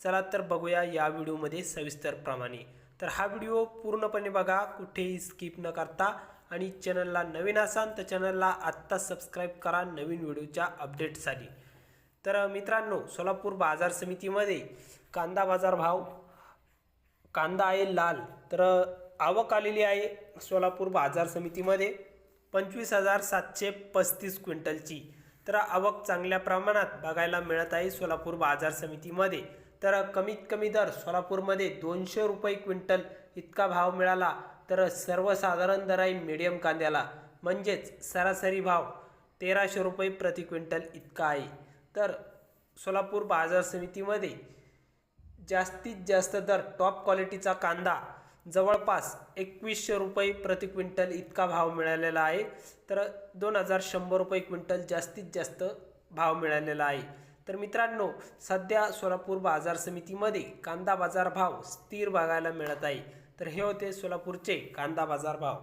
चला तर बघूया या व्हिडिओमध्ये सविस्तरप्रमाणे तर हा व्हिडिओ पूर्णपणे बघा कुठेही स्किप न करता. आणि चॅनलला नवीन असाल तर चॅनलला आत्ता सबस्क्राईब करा नवीन व्हिडिओच्या अपडेटसाठी. तर मित्रांनो सोलापूर बाजार समितीमध्ये कांदा बाजार भाव कांदा आहे लाल. तर आवक आलेली आहे सोलापूर बाजार समितीमध्ये पंचवीस हजार सातशे पस्तीस क्विंटलची. तर आवक चांगल्या प्रमाणात बघायला मिळत आहे सोलापूर बाजार समितीमध्ये. तर कमीत कमी दर सोलापूरमध्ये दोनशे रुपये क्विंटल इतका भाव मिळाला तर सर्वसाधारण दर आहे मिडियम कांद्याला. म्हणजेच सरासरी भाव तेराशे रुपये प्रति क्विंटल इतका आहे. तर सोलापूर बाजार समितीमध्ये जास्तीत जास्त दर टॉप क्वालिटीचा कांदा जवळपास एकवीसशे रुपये प्रति क्विंटल इतका भाव मिळालेला आहे. तर दोन हजार शंभर रुपये क्विंटल जास्तीत जास्त भाव मिळालेला आहे. तर मित्रांनो सध्या सोलापूर बाजार समितीमध्ये कांदा बाजार भाव स्थिर बघायला मिळत आहे. तर हे होते सोलापूरचे कांदा बाजार भाव.